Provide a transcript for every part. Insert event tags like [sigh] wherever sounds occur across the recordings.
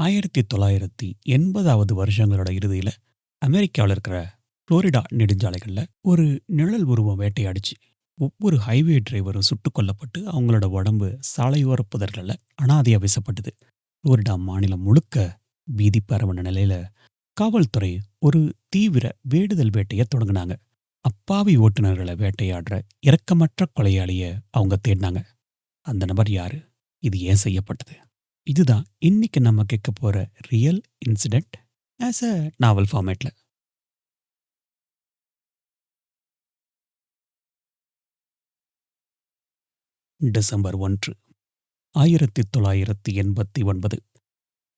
ஆயிரத்தி தொள்ளாயிரத்தி எண்பதாவது வருஷங்களோட இறுதியில அமெரிக்காவில் இருக்கிற புளோரிடா நெடுஞ்சாலைகள்ல ஒரு நிழல் உருவம் வேட்டையாடிச்சு. ஒவ்வொரு ஹைவே டிரைவரும் சுட்டுக் கொல்லப்பட்டு அவங்களோட உடம்பு சாலையோர புதர்களில் அனாதையாக வீசப்பட்டது. புளோரிடா மாநிலம் முழுக்க பீதி பரவன நிலையில காவல்துறை ஒரு தீவிர வேடுதல் வேட்டையை தொடங்கினாங்க. அப்பாவி ஓட்டுநர்களை வேட்டையாடுற இரக்கமற்ற கொலையாளிய அவங்க தேடினாங்க. அந்த நபர் யாரு? இது ஏன் செய்யப்பட்டது? இதுதான் இன்னைக்கு நம்ம கேட்க போற real incident as a novel ஃபார்மேட்ல December ஒன்று ஆயிரத்தி தொள்ளாயிரத்தி எண்பத்தி ஒன்பது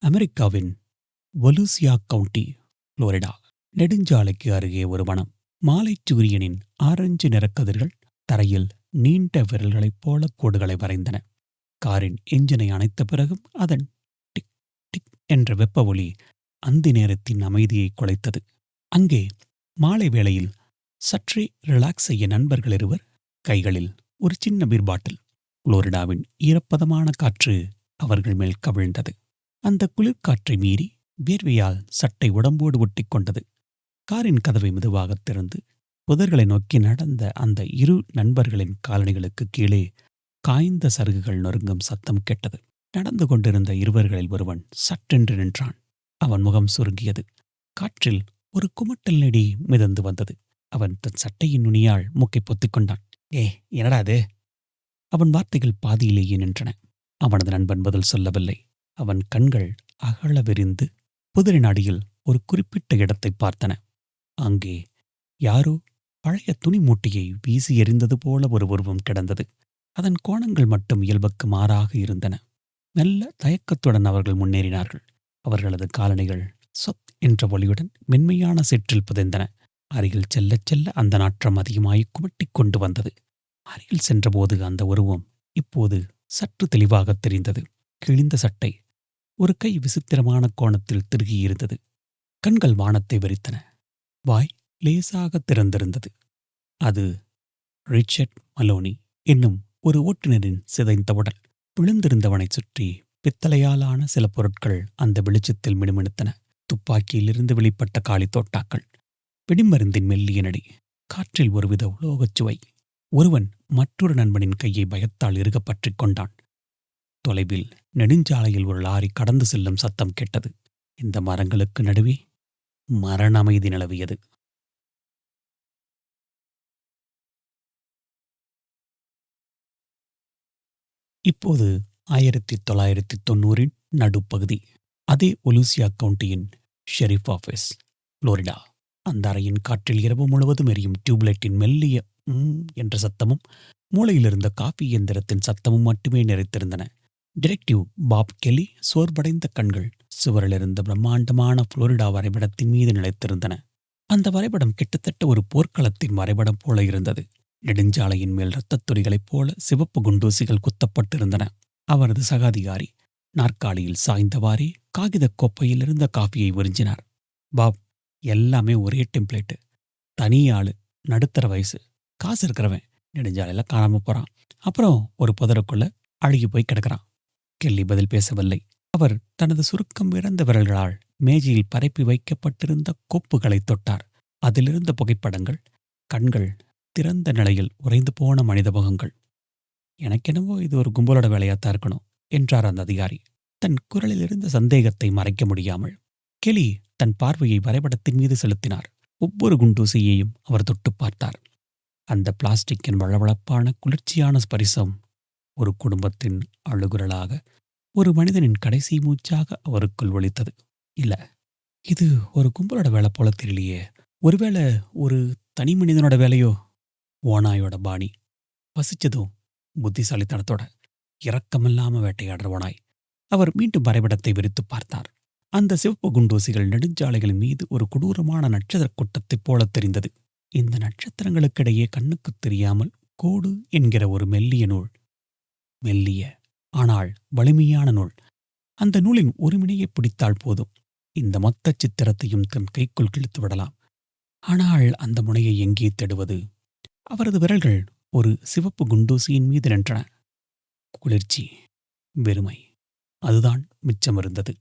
அமெரிக்காவின் வலூசியா கவுண்டி புளோரிடா நெடுஞ்சாலைக்கு அருகே ஒரு வனம் மாலைச் சூரியனின் ஆரஞ்சு நிறக்கதிர்கள் தரையில் நீண்ட விரல்களைப் போல கோடுகளை வரைந்தன. காரின் எஞ்சினை அணைத்த பிறகும் அதன் டிக் டிக் என்ற வெப்ப ஒளி அந்தி நேரத்தின் அமைதியை குலைத்தது. அங்கே மாலை வேளையில் சற்றே ரிலாக்ஸ் செய்ய நண்பர்கள் இருவர் கைகளில் ஒரு சின்ன பீர் பாட்டில் புளோரிடாவின் ஈரப்பதமான காற்று அவர்கள் மேல் கவிழ்ந்தது. அந்த குளிர்காற்றை மீறி வேர்வையால் சட்டை உடம்போடு ஒட்டிக் கொண்டது. காரின் கதவை மெதுவாகத் திறந்து புதர்களை நோக்கி நடந்த அந்த இரு நண்பர்களின் காலணிகளுக்கு கீழே காய்ந்த சருகுகள் நொறுங்கும் சத்தம் கேட்டது. நடந்து கொண்டிருந்த இருவர்களில் ஒருவன் சட்டென்று நின்றான். அவன் முகம் சுருங்கியது. காற்றில் ஒரு குமட்டல் நெடி மிதந்து வந்தது. அவன் தன் சட்டையின் நுனியால் மூக்கை பொத்திக் கொண்டான். ஏ என்னடா அது? அவன் வார்த்தைகள் பாதியிலேயே நின்றன. அவனது நண்பன் பதில் சொல்லவில்லை. அவன் கண்கள் அகல விரிந்து புதிரை நாடியில் ஒரு குறிப்பிட்ட இடத்தை பார்த்தன. அங்கே யாரோ பழைய துணி மூட்டையை வீசி எறிந்தது போல ஒரு உருவம் கிடந்தது. அதன் கோணங்கள் மட்டும் இயல்புக்கு மாறாக இருந்தன. மெல்ல தயக்கத்துடன் அவர்கள் முன்னேறினார்கள். அவர்களது காலணிகள் சொத் என்ற ஒளியுடன் மென்மையான சிற்றில் புதைந்தன. அருகில் செல்லச் செல்ல அந்த நாற்றம் அதிகமாய் குமட்டிக் கொண்டு வந்தது. அருகில் சென்றபோது அந்த உருவம் இப்போது சற்று தெளிவாகத் தெரிந்தது. கிழிந்த சட்டை ஒரு கை விசித்திரமான கோணத்தில் திருகியிருந்தது. கண்கள் வானத்தை வெறித்தன. வாய் லேசாக திறந்திருந்தது. அது ரிச்சர்ட் மலோனி என்னும் ஒரு ஓட்டுநரின் சிதைந்த உடல். விழுந்திருந்தவனைச் சுற்றி பித்தளையாலான சில பொருட்கள் அந்த வெளிச்சத்தில் மினுமினுத்தன. துப்பாக்கியிலிருந்து வெளிப்பட்ட காளி தோட்டாக்கள். வெடிமருந்தின் மெல்லிய நடி. காற்றில் ஒருவித உலோகச் சுவை ஒருவன் மற்றொரு நண்பனின் கையை பயத்தால் இறுகப் கொண்டான். தொலைவில் நெடுஞ்சாலையில் ஒரு லாரி கடந்து செல்லும் சத்தம் கேட்டது. இந்த மரங்களுக்கு நடுவே மரண அமைதி நிலவியது. இப்போது ஆயிரத்தி தொள்ளாயிரத்தி தொண்ணூறின் நடுப்பகுதி. அதே ஒலூசியா கவுண்டியின் ஷெரீஃப் ஆஃபீஸ் புளோரிடா. அந்த அறையின் காற்றில் இரவு முழுவதும் எரியும் டியூப்லைட்டின் மெல்லிய என்ற சத்தமும் மூளையிலிருந்த காஃபி இயந்திரத்தின் சத்தமும் மட்டுமே நிறைத்திருந்தன டிரெக்டிவ் பாப் கெலி சோர்வடைந்த கண்கள் சுவரிலிருந்த பிரம்மாண்டமான புளோரிடா வரைபடத்தின் மீது நிலைத்திருந்தன. அந்த வரைபடம் கிட்டத்தட்ட ஒரு போர்க்களத்தின் வரைபடம் போல இருந்தது. நெடுஞ்சாலையின் மேல் இரத்தத் துளிகளைப் போல சிவப்பு குண்டூசிகள் குத்தப்பட்டிருந்தன. அவரது சகாதிகாரி நாற்காலியில் சாய்ந்தவாறே காகிதக் கோப்பையில் இருந்த காஃபியை உறிஞ்சினார் பாப் எல்லாமே ஒரே டெம்ப்ளேட்டு. தனி ஆளு நடுத்தர வயசு காசு இருக்கிறவன் நெடுஞ்சாலையில காணாம போறான். அப்புறம் ஒரு புதருக்குள்ள அழுகி போய் கிடக்கிறான். கெல்லி பதில் பேசவில்லை. அவர் தனது சுருக்கம் இறந்த விரல்களால் மேஜையில் பரப்பி வைக்கப்பட்டிருந்த கோப்புகளை தொட்டார். அதிலிருந்த புகைப்படங்கள் கண்கள் திறந்த நிலையில் உறைந்து போன மனித முகங்கள். எனக்கெனவோ இது ஒரு கும்பலோட வேலையாத்தான் இருக்கணும் என்றார் அந்த அதிகாரி. தன் குரலில் இருந்த சந்தேகத்தை மறைக்க முடியாமல் கெலி தன் பார்வையை வரைபடத்தின் மீது செலுத்தினார். ஒவ்வொரு குண்டூசியையும் அவர் தொட்டு பார்த்தார். அந்த பிளாஸ்டிக்கின் வளவளப்பான குளிர்ச்சியான ஸ்பரிசம் ஒரு குடும்பத்தின் அழுகுரலாக ஒரு மனிதனின் கடைசி மூச்சாக அவருக்குள் ஒழித்தது இல்ல இது ஒரு கும்பலோட வேலை போல தெரியலையே. ஒருவேளை ஒரு தனி மனிதனோட வேலையோ ஓனாயோட பாணி. பசிச்சதும் புத்திசாலித்தனத்தோட இரக்கமில்லாம வேட்டையாடுற ஓனாய் அவர் மீண்டும் வரைபடத்தை விரித்து பார்த்தார். அந்த சிவப்பு குண்டூசிகள் நெடுஞ்சாலைகளின் மீது ஒரு கொடூரமான நட்சத்திர கூட்டத்தைப் போல தெரிந்தது. இந்த நட்சத்திரங்களுக்கிடையே கண்ணுக்குத் தெரியாமல் கோடு என்கிற ஒரு மெல்லிய நூல். மெல்லிய ஆனால் வலிமையான நூல். அந்த நூலின் ஒரு முனையை பிடித்தால் போதும். இந்த மொத்த சித்திரத்தையும் தன் கைக்குள் கிழித்து விடலாம் ஆனால் அந்த முனையை எங்கே தேடுவது? அவரது விரல்கள் ஒரு சிவப்பு குண்டூசியின் மீது நின்றன. குளிர்ச்சி வெறுமை அதுதான் மிச்சமிருந்தது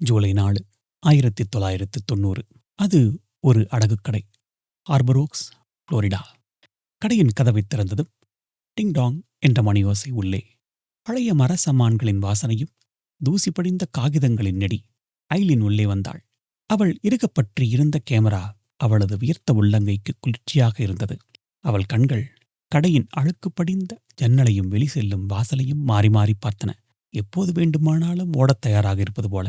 ஜூலை நாலு ஆயிரத்தி தொள்ளாயிரத்து தொண்ணூறு. அது ஒரு அடகுக்கடை ஹார்பரோக்ஸ் புளோரிடா கடையின் கதவை திறந்ததும் டிங் டாங் என்ற மணியோசை உள்ளே. பழைய மர சமான்களின் வாசனையும் தூசி படிந்த காகிதங்களின் நெடி. ஐலின் உள்ளே வந்தாள். அவள் இருகப்பற்றி இருந்த கேமரா அவளது வியர்த்த உள்ளங்கைக்கு குளிர்ச்சியாக இருந்தது. அவள் கண்கள் கடையின் அழுக்கு படிந்த ஜன்னலையும் வெளி செல்லும் வாசலையும் மாறி மாறி பார்த்தன. எப்போது வேண்டுமானாலும் ஓடத் தயாராக இருப்பது போல.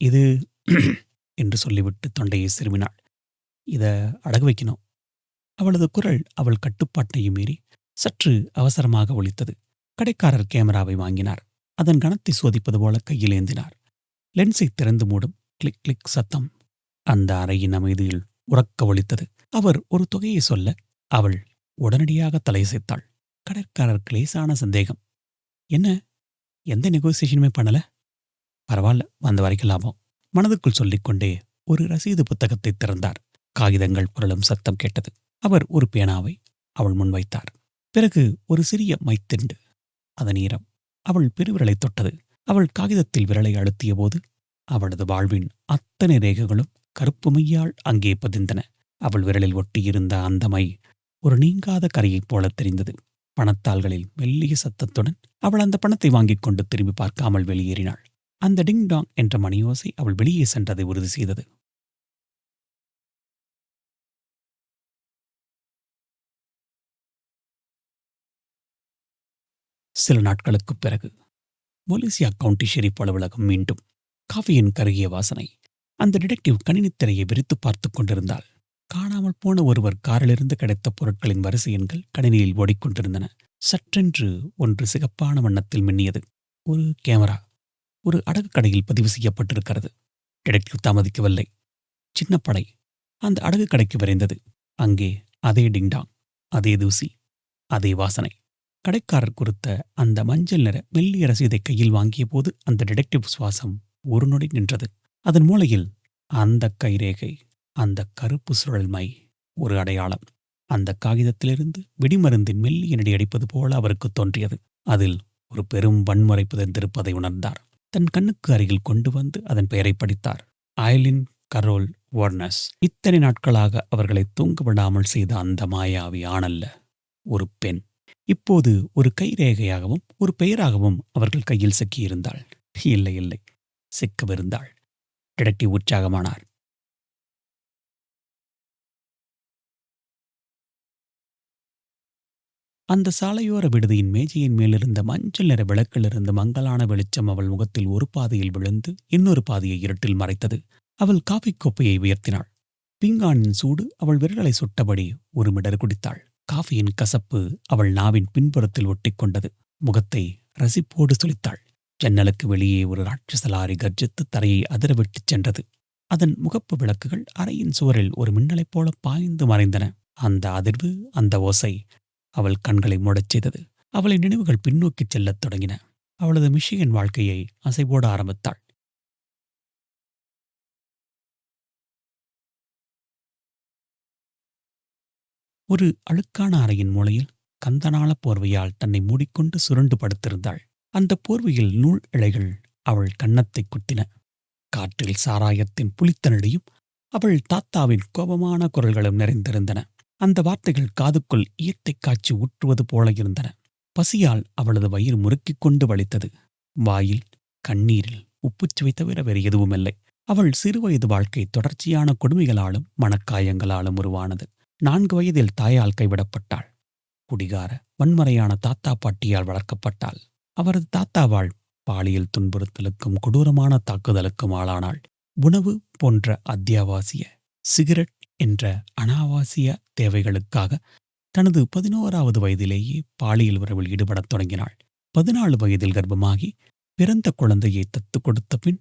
இது [clears throat] என்று சொல்லிவிட்டு தொண்டையை சிறுமினாள். இத அடகு வைக்கணும். அவளது குரல் அவள் கட்டுப்பாட்டையும் மீறி சற்று அவசரமாக ஒழித்தது கடைக்காரர் கேமராவை வாங்கினார். அதன் கணத்தை சோதிப்பது போல கையில் ஏந்தினார். லென்ஸை திறந்து மூடும். கிளிக் கிளிக் சத்தம். அந்த அறையின் அமைதியில் உறக்க ஒழித்தது அவர் ஒரு தொகையை சொல்ல அவள் உடனடியாக தலையசைத்தாள் கடற்காரர் லேசான சந்தேகம். என்ன? எந்த நெகோசியேஷனுமே பண்ணல? பரவாயில்ல வந்த வரைக்கும் லாபம். மனதுக்குள் சொல்லிக்கொண்டே ஒரு ரசீது புத்தகத்தை திறந்தார். காகிதங்கள் புரளும் சத்தம் கேட்டது. அவர் ஒரு பேனாவை அவள் முன்வைத்தார் பிறகு ஒரு சிறிய மைத்திண்டு அதன் ஈரம் அவள் பெருவிரலை தொட்டது. அவள் காகிதத்தில் விரலை அழுத்திய போது அவளது வாழ்வின் அத்தனை ரேகைகளும் கருப்பு மையால் அங்கே பதிந்தன. அவள் விரலில் ஒட்டியிருந்த அந்த மை ஒரு நீங்காத கரையைப் போலத் தெரிந்தது. பணத்தாள்களில் மெல்லிய சத்தத்துடன் அவள் அந்த பணத்தை வாங்கிக் கொண்டு திரும்பி பார்க்காமல் வெளியேறினாள். அந்த டிங் டாங் என்ற மணியோசை அவள் வெளியே சென்றதை உறுதி செய்தது. சில நாட்களுக்குப் பிறகு மொலிசியா கவுண்டி ஷெரீப் அலுவலகம் மீண்டும் காஃபியின் கருகிய வாசனை அந்த டிடெக்டிவ் கணினித் திரையை விரித்து பார்த்துக் கொண்டிருந்தாள். காணாமல் போன ஒருவர் காரிலிருந்து கிடைத்த பொருட்களின் வரிசை எண்கள் கணினியில் ஓடிக்கொண்டிருந்தன. சற்றென்று ஒன்று சிகப்பான வண்ணத்தில் மின்னியது. ஒரு கேமரா. ஒரு அடகு கடையில் பதிவு செய்யப்பட்டிருக்கிறது. டிடெக்டிவ் தாமதிக்கவில்லை. சின்ன படை. அந்த அடகு கடைக்கு விரைந்தது. அங்கே அதே டிங்டாங் அதே தூசி அதே வாசனை. கடைக்காரர் கொடுத்த அந்த மஞ்சள் நிற மெல்லிய ரசீதை கையில் வாங்கிய போது அந்த டிடெக்டிவ் சுவாசம் ஒரு நொடி நின்றது. அதன் மூலையில் அந்த கைரேகை அந்த கருப்பு சுழல் மை ஒரு அடையாளம். அந்த காகிதத்திலிருந்து வெடிமருந்தின் மெல்லிய நடி அடிப்பது போல அவருக்கு தோன்றியது. அதில் ஒரு பெரும் வன்முறை புதைந்திருப்பதை உணர்ந்தார். தன் கண்ணுக்கு அருகில் கொண்டு வந்து அதன் பெயரை படித்தார். Aileen Carol Wuornos. இத்தனை நாட்களாக அவர்களை தூங்க விடாமல் செய்த அந்த மாயாவி ஆணல்ல ஒரு பெண். இப்போது ஒரு கைரேகையாகவும் ஒரு பெயராகவும் அவர்கள் கையில் சிக்கியிருந்தாள். இல்லை இல்லை சிக்கவிருந்தாள். டிடெக்டிவ் உற்சாகமானார். அந்த சாலையோர விடுதியின் மேஜையின் மேலிருந்த மஞ்சள் நிற விளக்கிலிருந்து மங்கலான வெளிச்சம் அவள் முகத்தில் ஒரு பாதையில் விழுந்து இன்னொரு பாதையை இருட்டில் மறைத்தது. அவள் காஃபி கோப்பையை உயர்த்தினாள். பிங்கானின் சூடு அவள் விரலை சுட்டபடி ஒரு மிடர் குடித்தாள். காஃபியின் கசப்பு அவள் நாவின் பின்புறத்தில் ஒட்டிக்கொண்டது. முகத்தை ரசிப்போடு சுளித்தாள் ஜன்னலுக்கு வெளியே ஒரு ராட்சச லாரி கர்ஜித்து தரையை அதிரவிட்டுச் சென்றது. அதன் முகப்பு விளக்குகள் அறையின் சுவரில் ஒரு மின்னலைப் போல பாய்ந்து மறைந்தன. அந்த அதிர்வு அந்த ஓசை அவள் கண்களை மூடச் செய்தது. அவளை நினைவுகள் பின்னோக்கிச் செல்லத் தொடங்கின. அவளது மிஷிகன் வாழ்க்கையை அசைபோட ஆரம்பித்தாள். ஒரு அழுக்கான அறையின் மூலையில் கந்தனால போர்வையால் தன்னை மூடிக்கொண்டு சுருண்டு படுத்திருந்தாள். அந்த போர்வையில் நூல் இழைகள் அவள் கன்னத்தை குத்தின காற்றில் சாராயத்தின் புளித்தனடியும் அவள் தாத்தாவின் கோபமான குரல்களும் நிறைந்திருந்தன. அந்த வார்த்தைகள் காதுக்குள் ஈயத்தைக் காய்ச்சி ஊற்றுவது போல இருந்தன. பசியால் அவளது வயிறு முறுக்கிக் கொண்டு வலித்தது. வாயில் கண்ணீரில் உப்புச்சுவை தவிர வேறு எதுவுமில்லை. அவள் சிறுவயது வாழ்க்கை தொடர்ச்சியான கொடுமைகளாலும் மனக்காயங்களாலும் உருவானது. நான்கு வயதில் தாயால் கைவிடப்பட்டாள். குடிகார வன்முறையான தாத்தா பாட்டியால் வளர்க்கப்பட்டாள். அவரது தாத்தாவாள் பாலியல் துன்புறுத்தலுக்கும் கொடூரமான தாக்குதலுக்கும் ஆளானாள். உணவு போன்ற அத்தியாவாசிய சிகரெட் என்ற அனாவாசிய தேவைகளுக்காக தனது பதினோராவது வயதிலேயே பாலியல் உறவில் ஈடுபடத் தொடங்கினாள். பதினாலு வயதில் கர்ப்பமாகி பிறந்த குழந்தையை தத்து கொடுத்த பின்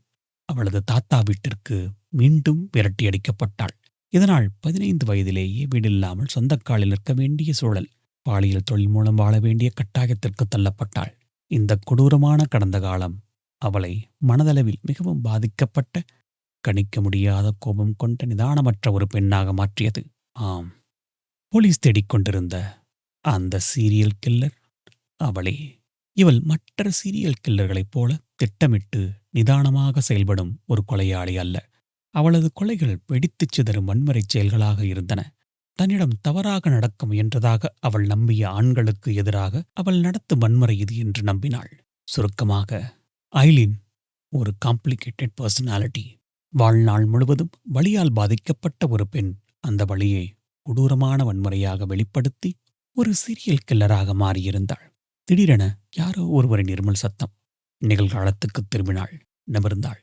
அவளது தாத்தா வீட்டிற்கு மீண்டும் விரட்டியடிக்கப்பட்டாள். இதனால் பதினைந்து வயதிலேயே வீடில்லாமல் சொந்தக்காலில் நிற்க வேண்டிய சூழல். பாலியல் தொழில் மூலம் வாழ வேண்டிய கட்டாயத்திற்கு தள்ளப்பட்டாள். இந்த கொடூரமான கடந்த காலம் அவளை மனதளவில் மிகவும் பாதிக்கப்பட்ட கணிக்க முடியாத கோபம் கொண்ட நிதானமற்ற ஒரு பெண்ணாக மாற்றியது. ஆம். போலீஸ் தேடிக்கொண்டிருந்த அந்த சீரியல் கில்லர் அவளே இவள் மற்ற சீரியல் கில்லர்களைப் போல திட்டமிட்டு நிதானமாக செயல்படும் ஒரு கொலையாளி அல்ல. அவளது கொலைகள் வெடித்துச் சிதறும் வன்முறைச் செயல்களாக இருந்தன. தன்னிடம் தவறாக நடக்க முயன்றதாக அவள் நம்பிய ஆண்களுக்கு எதிராக அவள் நடத்தும் வன்முறை இது என்று நம்பினாள். சுருக்கமாக ஐலின் ஒரு காம்ப்ளிகேட்டட் பர்சனாலிட்டி வாழ்நாள் முழுவதும் வழியால் பாதிக்கப்பட்ட ஒரு பெண் அந்த வழியை கொடூரமான வன்முறையாக வெளிப்படுத்தி ஒரு சீரியல் கில்லராக மாறியிருந்தாள். திடீரென யாரோ ஒருவரின் இருமல் சத்தம் நிகழ்காலத்துக்கு திரும்பினாள். நிமிர்ந்தாள்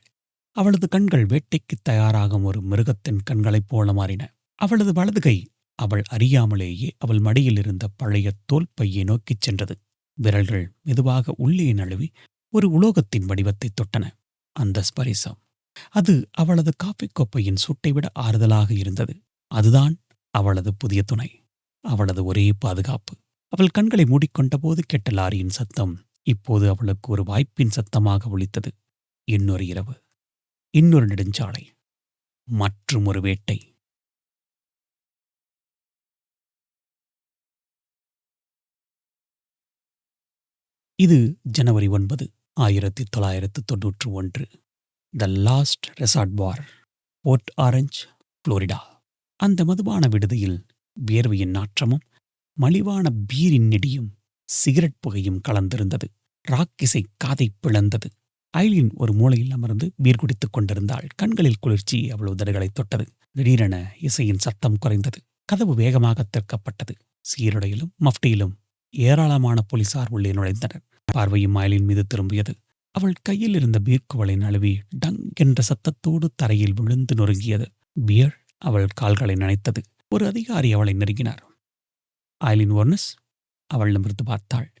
அவளது கண்கள் வேட்டைக்கு தயாராகும் ஒரு மிருகத்தின் கண்களைப் போல மாறின. அவளது வலது கை அவள் அறியாமலேயே அவள் மடியில் இருந்த பழைய தோல் பையை நோக்கிச் சென்றது. விரல்கள் மெதுவாக உள்ளே நழுவி ஒரு உலோகத்தின் வடிவத்தை தொட்டன. அந்த ஸ்பரிசம். அது அவளது காஃபி கோப்பையின் சுட்டைவிட ஆறுதலாக இருந்தது. அதுதான் அவளது புதிய துணை. அவளது ஒரே பாதுகாப்பு. அவள் கண்களை மூடிக்கொண்டபோது கெட்ட லாரியின் சத்தம் இப்போது அவளுக்கு ஒரு வாய்ப்பின் சத்தமாக ஒழித்தது இன்னொரு இரவு. இன்னொரு நெடுஞ்சாலை மற்றும் ஒரு வேட்டை. இது ஜனவரி ஒன்பது ஆயிரத்தி தொள்ளாயிரத்து தொன்னூற்று ஒன்று. The last resort bar Port Orange Florida அந்த மதுபான விடுதியில் வியர்வையின் நாற்றமும் மலிவான பீரின் நெடியும் சிகரெட் புகையும் கலந்திருந்தது. ராக்கிசை காதை பிளந்தது. ஐலின் ஒரு மூலையில் அமர்ந்து பீர் குடித்துக் கொண்டிருந்தாள். கண்களில் குளிர்ச்சி அவள் உதடுகளை தொட்டது. திடீரென இசையின் சத்தம் குறைந்தது. கதவு வேகமாக திறக்கப்பட்டது. சீருடையிலும் மஃப்டியிலும் ஏராளமான போலீசார் உள்ளே நுழைந்தனர். பார்வையும் மயிலின் மீது திரும்பியது. அவள் கையில் இருந்த பீர்க்குவளை நழுவி டங் என்ற சத்தத்தோடு தரையில் விழுந்து நொறுங்கியது. பியர் அவள் கால்களை நனைத்தது. ஒரு அதிகாரி அவளை நெருங்கினார். ஆயிலின் ஒர்னஸ் அவள் நிமிர்ந்து பார்த்தாள்.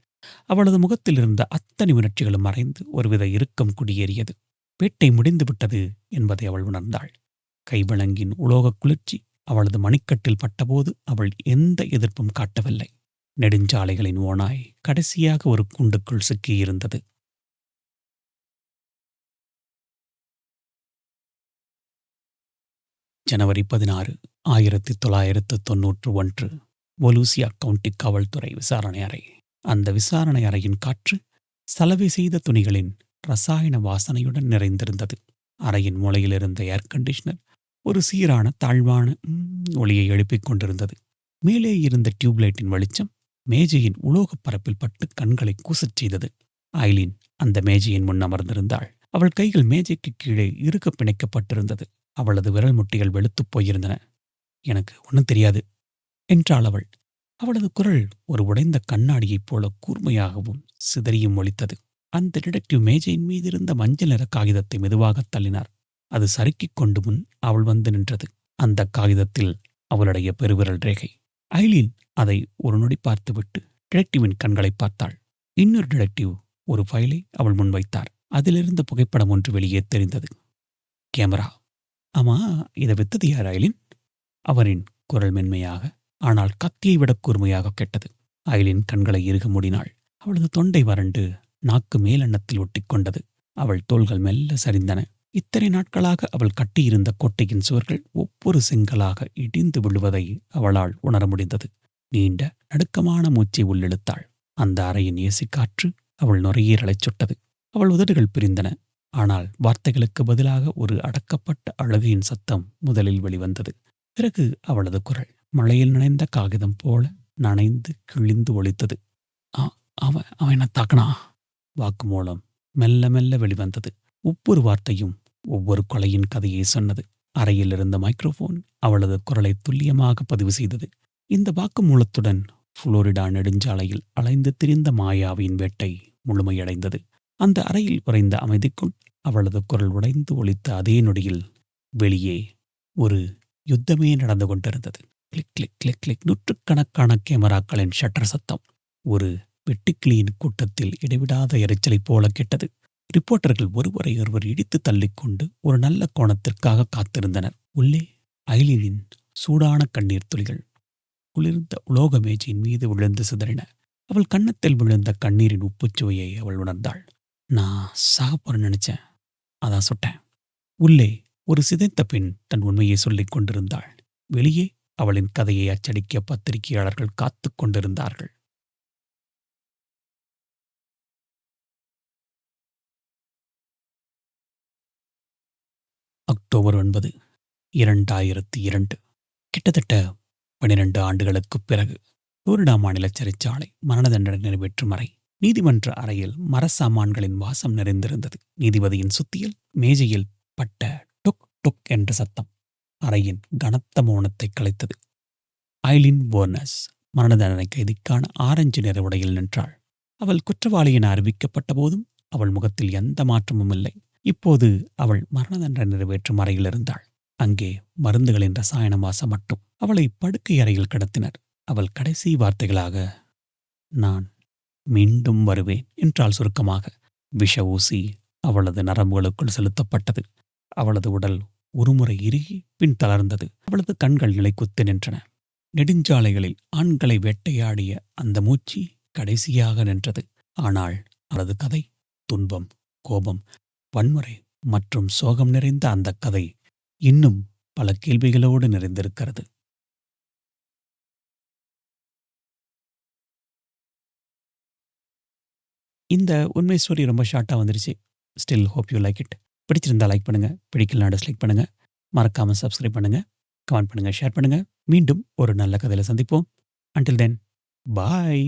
அவளது முகத்தில் இருந்த அத்தனை உணர்ச்சிகளும் மறைந்து ஒருவித இறுக்கம் குடியேறியது. வேட்டை முடிந்துவிட்டது என்பதை அவள் உணர்ந்தாள். கைவிளங்கின் உலோகக் குளிர்ச்சி அவளது மணிக்கட்டில் பட்டபோது அவள் எந்த எதிர்ப்பும் காட்டவில்லை. நெடுஞ்சாலைகளின் ஓனாய் கடைசியாக ஒரு கூண்டுக்குள் சிக்கியிருந்தது. ஜனவரி பதினாறு ஆயிரத்தி தொள்ளாயிரத்து தொன்னூற்று ஒன்று ஒலூசியா கவுண்டி காவல்துறை விசாரணை அறை. அந்த விசாரணை அறையின் காற்று சலவை செய்த துணிகளின் ரசாயன வாசனையுடன் நிறைந்திருந்தது. அறையின் மூலையிலிருந்த ஏர் கண்டிஷனர் ஒரு சீரான தாழ்வான ஒளியை எழுப்பிக் கொண்டிருந்தது. மேலே இருந்த டியூப்லைட்டின் வெளிச்சம் மேஜையின் உலோகப் பரப்பில் பட்டு கண்களை கூசச் செய்தது. ஐலின் அந்த மேஜையின் முன் அமர்ந்திருந்தாள். அவள் கைகள் மேஜைக்கு கீழே இருக்க பிணைக்கப்பட்டிருந்தது. அவளது விரல் முட்டிகள் வெளுத்துப் போயிருந்தன. எனக்கு ஒன்றும் தெரியாது என்றாள் அவள். அவளது குரல் ஒரு உடைந்த கண்ணாடியைப் போல கூர்மையாகவும் சிதறியும் ஒழித்தது அந்த டிடெக்டிவ் மேஜையின் மீது இருந்த மஞ்சள் நிற காகிதத்தை மெதுவாக தள்ளினார். அது சறுக்கிக் கொண்டு முன் அவள் வந்து நின்றது. அந்த காகிதத்தில் அவளுடைய பெருவிரல் ரேகை. ஐலீன் அதை ஒரு நொடி பார்த்துவிட்டு டிடெக்டிவின் கண்களை பார்த்தாள். இன்னொரு டிடெக்டிவ் ஒரு ஃபைலை அவள் முன்வைத்தார் அதிலிருந்த புகைப்படம் ஒன்று வெளியே தெரிந்தது. கேமரா. ஆமா இதை வித்தது யார் ஐலின்? அவரின் குரல் மென்மையாக. ஆனால் கத்தியை விட கூர்மையாக கெட்டது. அயலின் கண்களை இறுக மூடினாள். அவளது தொண்டை வறண்டு நாக்கு மேலெண்ணத்தில் ஒட்டிக்கொண்டது அவள் தோள்கள் மெல்ல சரிந்தன. இத்தனை நாட்களாக அவள் கட்டியிருந்த கோட்டையின் சுவர்கள் ஒவ்வொரு செங்கலாக இடிந்து விழுவதை அவளால் உணர முடிந்தது. நீண்ட நடுக்கமான மூச்சை உள்ளிழுத்தாள். அந்த அறையின் ஏசி காற்று அவள் நுரையீரலைச் சுட்டது. அவள் உதடுகள் பிரிந்தன. ஆனால் வார்த்தைகளுக்கு பதிலாக ஒரு அடக்கப்பட்ட அழுகையின் சத்தம் முதலில் வெளிவந்தது. பிறகு அவளது குரல். மழையில் நனைந்த காகிதம் போல நனைந்து கிழிந்து ஒழித்தது "ஆ, அவன் அவன் என்ன தாக்கனா? வாக்குமூலம் மெல்ல மெல்ல வெளிவந்தது. ஒவ்வொரு வார்த்தையும் ஒவ்வொரு கொலையின் கதையை சொன்னது. அறையில் இருந்த மைக்ரோஃபோன் அவளது குரலை துல்லியமாக பதிவு செய்தது. இந்த வாக்குமூலத்துடன் புளோரிடா நெடுஞ்சாலையில் அலைந்து திரிந்த மாயாவின் வேட்டை முழுமையடைந்தது. அந்த அறையில் உறைந்த அமைதிக்குள் அவளது குரல் உடைந்து ஒழித்த அதே நொடியில் வெளியே ஒரு யுத்தமே நடந்து கொண்டிருந்தது. கிளிக் கிளிக் கிளிக் கிளிக் நூற்றுக்கணக்கான கேமராக்களின் ஷட்டர் சத்தம் ஒரு வெட்டுக்கிளியின் கூட்டத்தில் இடைவிடாத எரிச்சலைப் போல கெட்டது. ரிப்போர்ட்டர்கள் ஒருவரை ஒருவர் இடித்து தள்ளிக்கொண்டு ஒரு நல்ல கோணத்திற்காக காத்திருந்தனர். உள்ளே ஐலினின் சூடான கண்ணீர் துளிகள் குளிர்ந்த உலோக மேஜையின் மீது விழுந்து சிதறின. அவள் கன்னத்தில் விழுந்த கண்ணீரின் உப்புச்சுவையை அவள் உணர்ந்தாள். நான் சாகப் நினைச்சேன். அதான் சுட்டேன். உள்ளே ஒரு சிதைத்த பெண் தன் உண்மையை சொல்லிக் கொண்டிருந்தாள். வெளியே அவளின் கதையை அச்சடிக்க பத்திரிகையாளர்கள் காத்துக் கொண்டிருந்தார்கள். அக்டோபர் ஒன்பது இரண்டாயிரத்தி இரண்டு கிட்டத்தட்ட பனிரெண்டு ஆண்டுகளுக்குப் பிறகு புளோரிடா மாநில சிறைச்சாலை மரண தண்டனை நிறைவேற்றும் அறை நீதிமன்ற அறையில் மரசாமான்களின் வாசம் நிறைந்திருந்தது. நீதிபதியின் சுத்தியில் மேஜையில் பட்ட டொக் டொக் என்ற சத்தம். அறையின் கனத்த மௌனத்தை கலைத்தது. ஐலின் போர்னஸ் மரண தண்டனை கைதிக்கான ஆரஞ்சு நிற உடையில் நின்றாள். அவள் குற்றவாளி என அறிவிக்கப்பட்ட போதும் அவள் முகத்தில் எந்த மாற்றமும் இல்லை. இப்போது அவள் மரண தண்டனை நிறைவேற்றும் அறையில் இருந்தாள். அங்கே மருந்துகளின் ரசாயன வாசம் மட்டும். அவளை படுக்கை அறையில் கடத்தினர். அவள் கடைசி வார்த்தைகளாக நான் மீண்டும் வருவேன் என்றால் சுருக்கமாக. விஷ ஊசி அவளது நரம்புகளுக்குள் செலுத்தப்பட்டது. அவளது உடல் ஒருமுறை இறுகி பின் தளர்ந்தது. அவளது கண்கள் நிலைக்குத்து நின்றன. நெடுஞ்சாலைகளில் ஆண்களை வேட்டையாடிய அந்த மூச்சு கடைசியாக நின்றது. ஆனால் அவளது கதை துன்பம் கோபம் வன்முறை மற்றும் சோகம் நிறைந்த அந்த கதை இன்னும் பல கேள்விகளோடு நிறைந்திருக்கிறது. இந்த உண்மை ஸ்டோரி ரொம்ப ஷார்ட்டாக வந்துருச்சு. Still hope you like it பிடிச்சிருந்தா லைக் பண்ணுங்கள் பிடிக்கலனா டிஸ்லைக் பண்ணுங்கள் மறக்காமல் சப்ஸ்கிரைப் பண்ணுங்கள் கமெண்ட் பண்ணுங்கள் ஷேர் பண்ணுங்கள் மீண்டும் ஒரு நல்ல கதையில் சந்திப்போம். அன்டில் தென் பாய்